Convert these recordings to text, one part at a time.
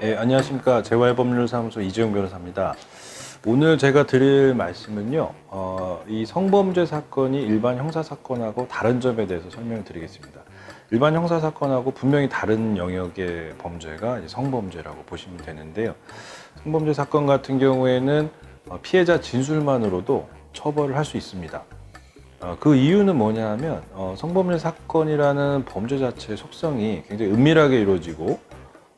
네, 안녕하십니까 재활법률사무소 이재용 변호사입니다. 오늘 제가 드릴 말씀은요, 어, 이 성범죄 사건이 일반 형사 사건하고 다른 점에 대해서 설명을 드리겠습니다. 일반 형사 사건하고 분명히 다른 영역의 범죄가 성범죄라고 보시면 되는데요. 성범죄 사건 같은 경우에는 어, 피해자 진술만으로도 처벌을 할 수 있습니다. 어, 그 이유는 뭐냐 하면 어, 성범죄 사건이라는 범죄 자체의 속성이 굉장히 은밀하게 이루어지고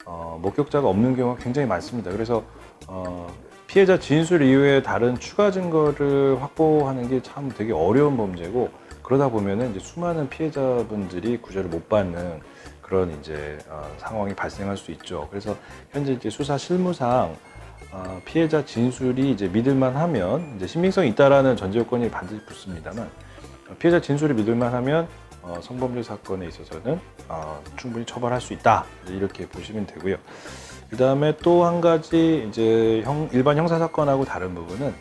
어, 목격자가 없는 경우가 굉장히 많습니다. 그래서 어, 피해자 진술 이후에 다른 추가 증거를 확보하는 게 참 되게 어려운 범죄고 그러다 보면은 이제 수많은 피해자분들이 구제를 못 받는 그런 이제 어, 상황이 발생할 수 있죠. 그래서 현재 이제 수사 실무상 어, 피해자 진술이 이제 믿을만하면 이제 신빙성이 있다라는 전제 요건이 반드시 붙습니다만 어, 피해자 진술이 믿을만 하면 어, 성범죄 사건에 있어서는 어, 충분히 처벌할 수 있다 이렇게 보시면 되고요. 그 다음에 또 한 가지 이제 형, 일반 형사 사건하고 다른 부분은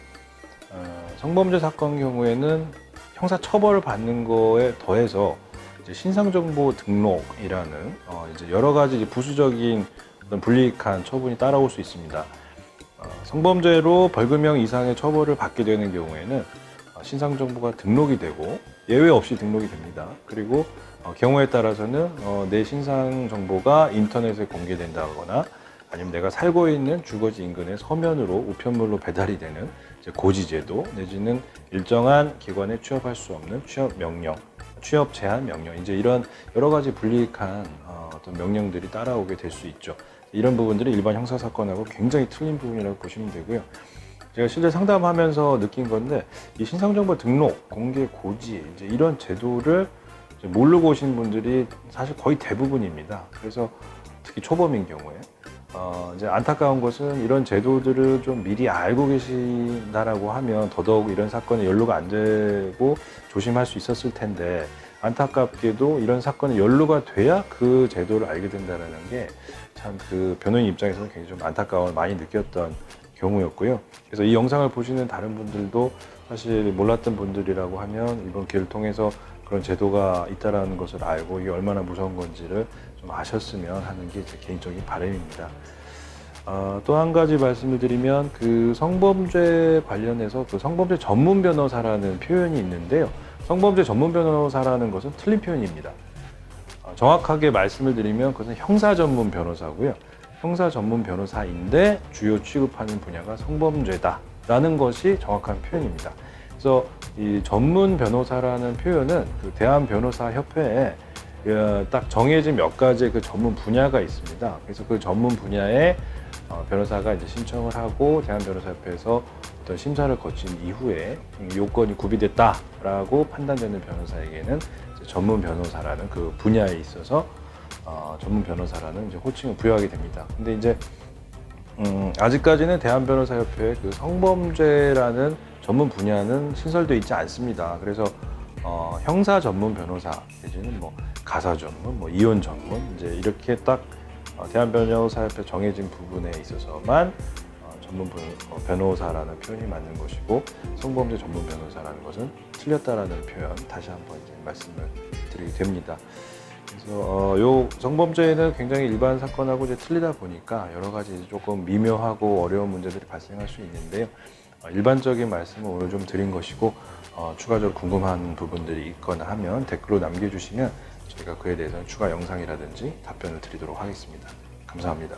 어, 성범죄 사건 경우에는 형사 처벌을 받는 거에 더해서 이제 신상정보 등록이라는 어, 이제 여러 가지 이제 부수적인 어떤 불이익한 처분이 따라올 수 있습니다. 어, 성범죄로 벌금형 이상의 처벌을 받게 되는 경우에는 어, 신상 정보가 등록이 되고 예외 없이 등록이 됩니다. 그리고 어, 경우에 따라서는 어, 내 신상 정보가 인터넷에 공개된다거나 아니면 내가 살고 있는 주거지 인근의 서면으로 우편물로 배달이 되는 고지제도 내지는 일정한 기관에 취업할 수 없는 취업 명령, 취업 제한 명령 이제 이런 여러 가지 불이익한 어, 어떤 명령들이 따라오게 될 수 있죠. 이런 부분들이 일반 형사 사건하고 굉장히 틀린 부분이라고 보시면 되고요. 제가 실제 상담하면서 느낀 건데 이 신상정보 등록, 공개 고지 이제 이런 제도를 이제 모르고 오신 분들이 사실 거의 대부분입니다. 그래서 특히 초범인 경우에 어, 이제 안타까운 것은 이런 제도들을 좀 미리 알고 계신다라고 하면 더더욱 이런 사건에 연루가 안 되고 조심할 수 있었을 텐데 안타깝게도 이런 사건에 연루가 돼야 그 제도를 알게 된다는 게참 그 변호인 입장에서는 굉장히 좀 안타까움을 많이 느꼈던 경우였고요. 그래서 이 영상을 보시는 다른 분들도 사실 몰랐던 분들이라고 하면 이번 기회를 통해서 그런 제도가 있다라는 것을 알고 이게 얼마나 무서운 건지를 좀 아셨으면 하는 게 제 개인적인 바람입니다. 어, 또한 가지 말씀을 드리면 그 성범죄 관련해서 그 성범죄 전문 변호사라는 표현이 있는데요. 성범죄 전문 변호사라는 것은 틀린 표현입니다. 어, 정확하게 말씀을 드리면 그것은 형사 전문 변호사고요. 형사 전문 변호사인데 주요 취급하는 분야가 성범죄다라는 것이 정확한 표현입니다. 그래서 이 전문 변호사라는 표현은 그 대한 변호사 협회에 어, 딱 정해진 몇 가지의 그 전문 분야가 있습니다. 그래서 그 전문 분야에 어, 변호사가 이제 신청을 하고 대한 변호사협회에서 어떤 심사를 거친 이후에 요건이 구비됐다라고 판단되는 변호사에게는 전문 변호사라는 그 분야에 있어서 어, 전문 변호사라는 이제 호칭을 부여하게 됩니다. 근데 이제 음, 아직까지는 대한변호사협회의 그 성범죄라는 전문 분야는 신설되어 있지 않습니다. 그래서 어, 형사 전문 변호사 내지는 뭐 가사 전문, 뭐 이혼 전문 이제 이렇게 딱 어, 대한변호사협회 정해진 부분에 있어서만 어, 전문 변- 어, 변호사라는 표현이 맞는 것이고 성범죄 전문 변호사라는 것은 틀렸다라는 표현 다시 한번 이제 말씀을 드리게 됩니다. 그래서 어, 요 성범죄는 굉장히 일반 사건하고 이제 틀리다 보니까 여러 가지 조금 미묘하고 어려운 문제들이 발생할 수 있는데요. 어, 일반적인 말씀을 오늘 좀 드린 것이고 어, 추가적으로 궁금한 부분들이 있거나 하면 댓글로 남겨주시면 저희가 그에 대해서는 추가 영상이라든지 답변을 드리도록 하겠습니다. 감사합니다.